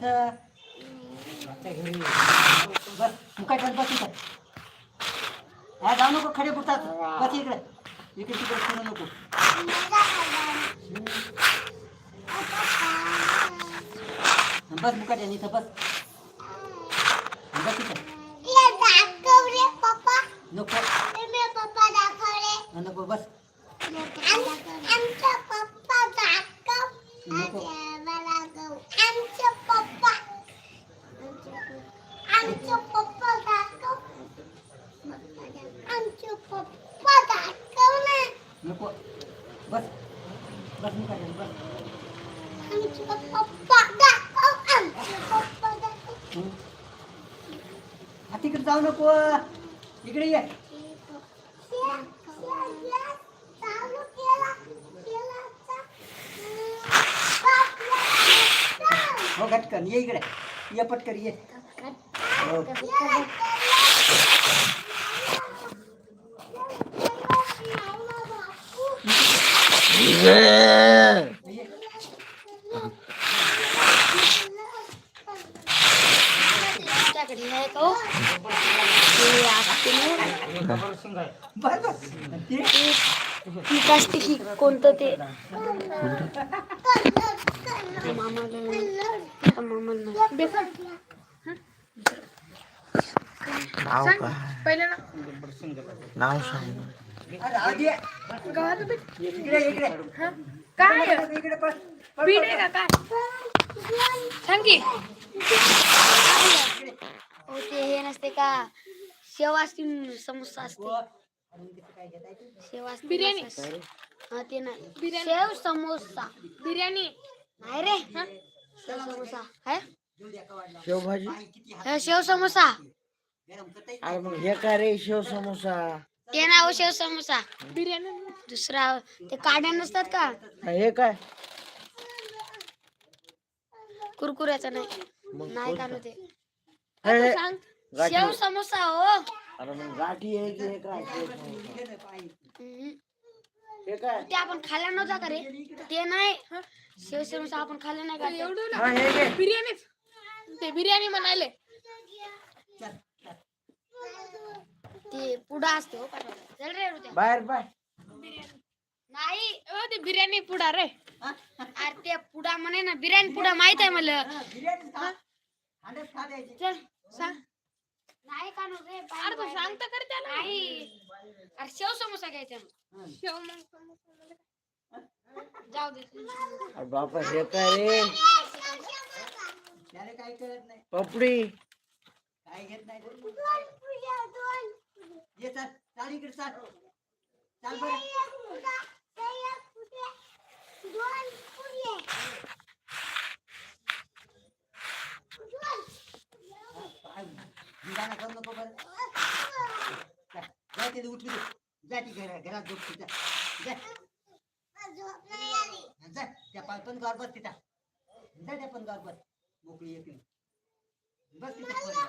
बस आमच्या घरी बस मुकाट्यात बस इथं हा जाऊ नको खडे बुटात बस इकडे इकडे तिकडे फिरू नको. बस मुकाट्याने इथं बस बस इथं नको नको बस आमचा पप्पा दाखव नको मला गो आमचे पप्पा आमचे पप्पा दाखव आमचे पप्पा दाखव ना नको. बस. बस मुकाट्याने बस आमचे पप्पा दाखव आमचे पप्पा दाखव हं. हा तिकडे जाऊ नको. इकडे ये. हो घटकन. ये इकडे. ये पटकर ये. कोणतं ते मामाला मामाला नाव काय? पहिलं ना. नाव सांग. गावाचं काय? आहे का? काय? सांग की. हो ते हे नसते का? शेव असते समोसा असते? शेव बिर्याणी. हा ते नाही. बिर्याणी. शेव समोसा. बिर्याणी. नाही रे. शेव समोसा. है. शेवभाजी हे शेव समोसा? अरे मग हे काय रे शेव समोसा? ते नाव हो शेव समोसा. बिर्याणी दुसरा ते काड्या नसतात का? हा, काय? कुरकुऱ्याचा नाही. नाही का? ते हे, सांग. गाठी शेव समोसा हो. अरे मग गाठी आहे की हे काय? शेव समोसा? हम्म. हे काय? ते आपण खाल्ला नव्हता का रे? ते नाही. शेव समोसा आपण खाल्ला नाही का? ते? हा हे घे. बिर्याणीच. ते बिर्याणी म्हणाले. ते पुडा असते हो. चल रे. बाहेर बाय नाही अ, ते बिर्याणी पुढा रे अरे ते पुडा म्हणे ना बिर्याणी पुडा माहीत आहे मला बिर्याणी खा. अंड्यात खा द्यायची. चल सांग नाही का नो रे अरे तू बाहेर. सांग तर कर त्याला नाही अरे शेव समोसा घ्यायचा मग. शेव मग समोसा मला. जाऊ दे अरे बापा हे काय रे त्याला काय कळत नाही पपडी काय घेत नाही. ये चल चाल इकडे चाल. चाल बरं. धिंगाणा करू नको बरं. जा, जा तिथे उठली तू जा ती घरा घरात झोप तिथं. जा. जा त्या पण पण गार बस तिथं. जा त्या पण गार बस. मोकळी येते. बस तिथं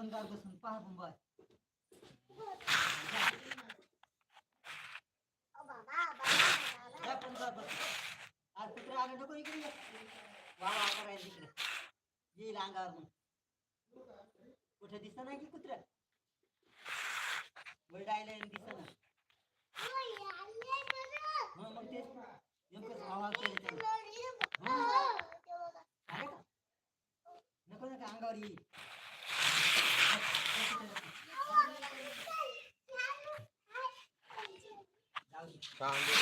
आपण गार बसून पहा मोबाईल आज कुत्रे आले नको इकडे ये. करायला तिकडे. येईल अंगावर मग. कुठे दिसत नाही की कुत्र? वरडायला दिसत नाही मग तेच. नेमकं आवाज केला का? नको नका अंगावर येईल जाऊ दे.